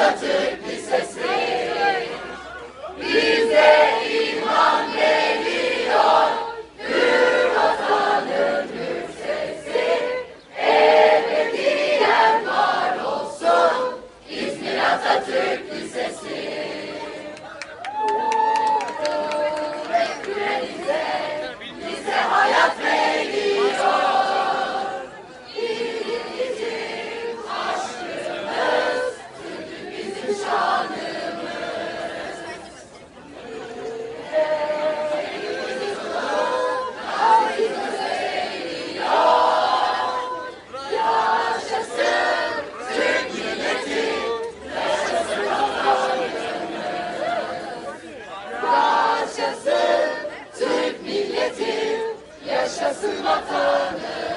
Atatürk. yaşasın Türk milleti, yaşasın vatanı.